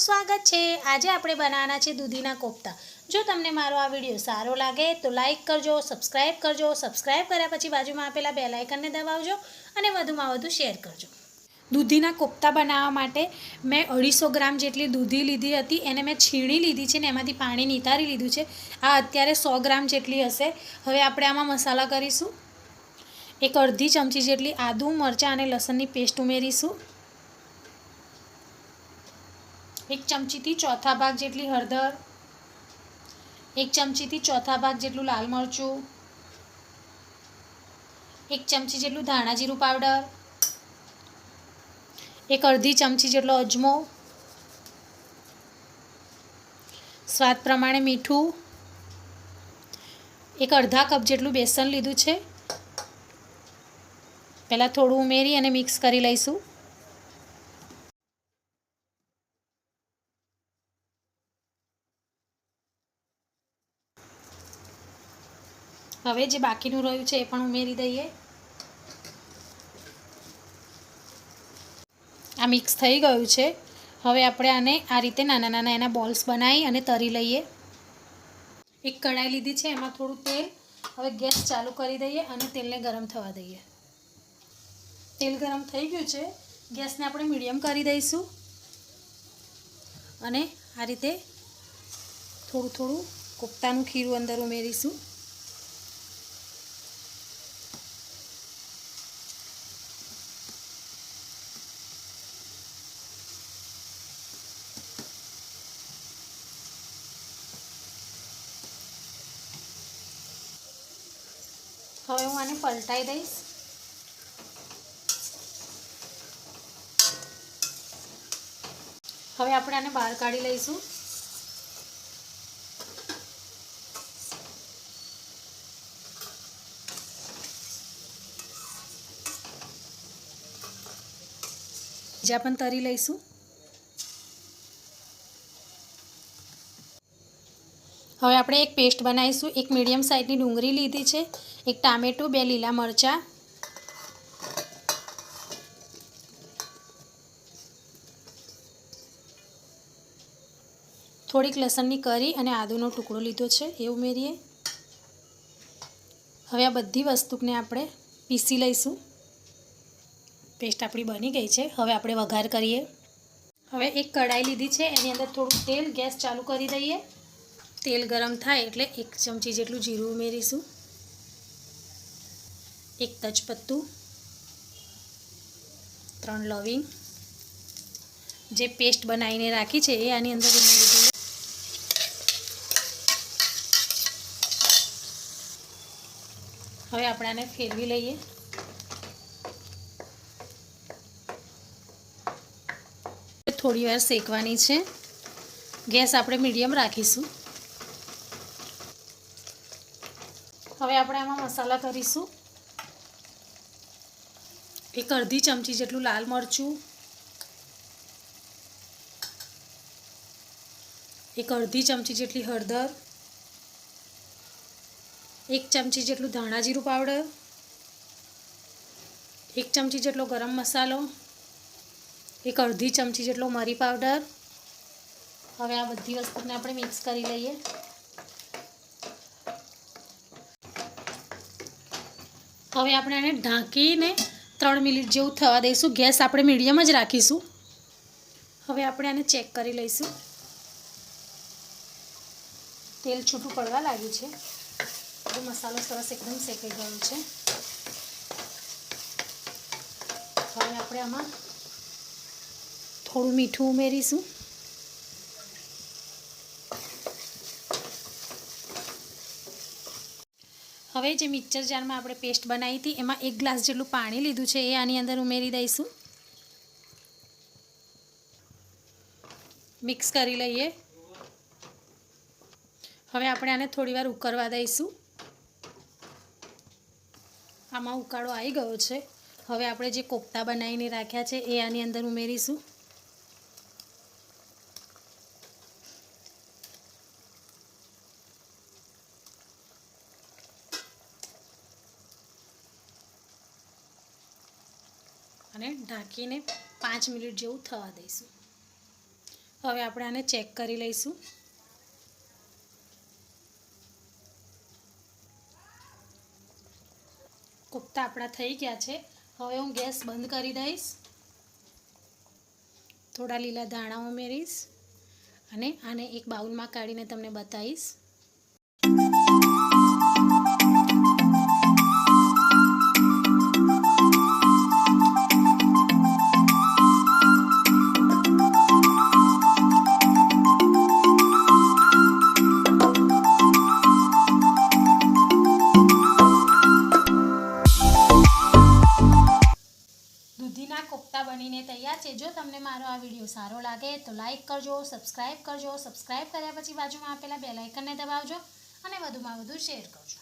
સ્વાગત છે. આજે આપણે બનાવવાના છે દૂધીના કોફતા. જો તમને મારો આ વીડિયો સારો લાગે તો લાઈક કરજો સબસ્ક્રાઈબ કરજો સબસ્ક્રાઈબ કર્યા પછી બાજુમાં આપેલા બે લાઇકનને દબાવજો અને વધુમાં વધુ શેર કરજો. દૂધીના કોફતા બનાવવા માટે મેં અઢીસો ગ્રામ જેટલી દૂધી લીધી હતી. એને મેં છીણી લીધી છે ને એમાંથી પાણી નિતારી લીધું છે. આ અત્યારે સો ગ્રામ જેટલી હશે. હવે આપણે આમાં મસાલા કરીશું. એક અડધી ચમચી જેટલી આદું, મરચાં અને લસણની પેસ્ટ ઉમેરીશું. એક ચમચીથી ચોથા ભાગ જેટલી હળદર, એક ચમચીથી ચોથા ભાગ જેટલું લાલ મરચું, એક ચમચી જેટલું ધાણા જીરું પાવડર, એક અડધી ચમચી જેટલો અજમો, સ્વાદ પ્રમાણે મીઠું, એક અડધા કપ જેટલું બેસન લીધું છે. પહેલાં થોડું ઉમેરી અને મિક્સ કરી લઈશું. હવે જે બાકીનું રહ્યું છે એ પણ ઉમેરી દઈએ. આ મિક્સ થઈ ગયું છે. હવે આપણે આને આ રીતે નાના નાના એના બોલ્સ બનાવી અને તરી લઈએ. એક કઢાઈ લીધી છે, એમાં થોડું તેલ. હવે ગેસ ચાલુ કરી દઈએ અને તેલને ગરમ થવા દઈએ. તેલ ગરમ થઈ ગયું છે. ગેસને આપણે મીડિયમ કરી દઈશું. અને આ રીતે થોડું થોડું કોફતાનું ખીરું અંદર ઉમેરીશું. હવે હું આને પલટાઈ દઈશ. હવે આપણે આને બહાર કાઢી લઈશું. બીજા પણ તરી લઈશું. હવે આપણે એક પેસ્ટ બનાવીશું. એક મીડિયમ સાઇઝની ડુંગળી લીધી છે. એક ટામેટું, બે લીલા મરચાં. થોડીક લસણની કરી અને આદુનો ટુકડો લીધો છે. એ ઉમેરીએ. હવે આ બધી વસ્તુને આપણે પીસી લઈશું. પેસ્ટ આપણી બની ગઈ છે. હવે આપણે વઘાર કરીએ. હવે એક કઢાઈ લીધી છે. એની અંદર થોડું તેલ, ગેસ ચાલુ કરી દઈએ. તેલ ગરમ થાય એટલે એક ચમચી જેટલું જીરું ઉમેરીશું. એક તજપત્તું. ત્રણ લવિંગ. જે પેસ્ટ બનાવીને રાખી છે એ આની અંદર ઉમેરી દઈએ. હવે આપણે આને ફેરવી લઈએ. થોડી વાર શેકવાની છે. ગેસ આપણે મીડિયમ રાખીશું. હવે આપણે આમાં મસાલા કરીશું એક અડધી ચમચી જેટલું લાલ મરચું. એક અડધી ચમચી જેટલી હળદર. એક ચમચી જેટલું ધાણા જીરું પાવડર. એક ચમચી જેટલો ગરમ મસાલો. એક અડધી ચમચી જેટલો મરી પાવડર. હવે આ બધી વસ્તુને આપણે મિક્સ કરી લઈએ. હવે આપણે આને ઢાંકીને ત્રણ મિનિટ જેવું થવા દઈશું. ગેસ આપણે મીડિયમ જ રાખીશું. હવે આપણે આને ચેક કરી લઈશું. તેલ છૂટું પડવા લાગ્યું છે. મસાલો સરસ એકદમ શેકાઈ ગયો છે. હવે આપણે આમાં થોડું મીઠું ઉમેરીશું. હવે જે મિક્સર જારમાં આપણે પેસ્ટ બનાવી હતી, એમાં એક ગ્લાસ જેટલું પાણી લીધું છે, એ આની અંદર ઉમેરી દઈશું. મિક્સ કરી લઈએ. હવે આપણે આને થોડીવાર ઉકળવા દઈશું. આમાં ઉકાળો આવી ગયો છે. હવે આપણે જે કોફતા બનાવીને રાખ્યા છે, એ આની અંદર ઉમેરીશું. અને ઢાંકીને પાંચ મિનિટ જેવું થવા દઈશું. હવે આપણે આને ચેક કરી લઈશું. કોફતા આપણા થઈ ગયા છે. હવે હું ગેસ બંધ કરી દઈશ. થોડા લીલા દાણા ઉમેરીશ અને આને એક બાઉલમાં કાઢીને તમને બતાવીશ. દૂધીના કોફતા બનીને તૈયાર છે. જો તમને મારો આ વીડિયો સારો લાગે તો લાઈક કરજો, સબસ્ક્રાઇબ કરજો, સબસ્ક્રાઇબ કર્યા પછી બાજુમાં આપેલા બે લાઇકનને દબાવજો અને વધુમાં વધુ શેર કરજો.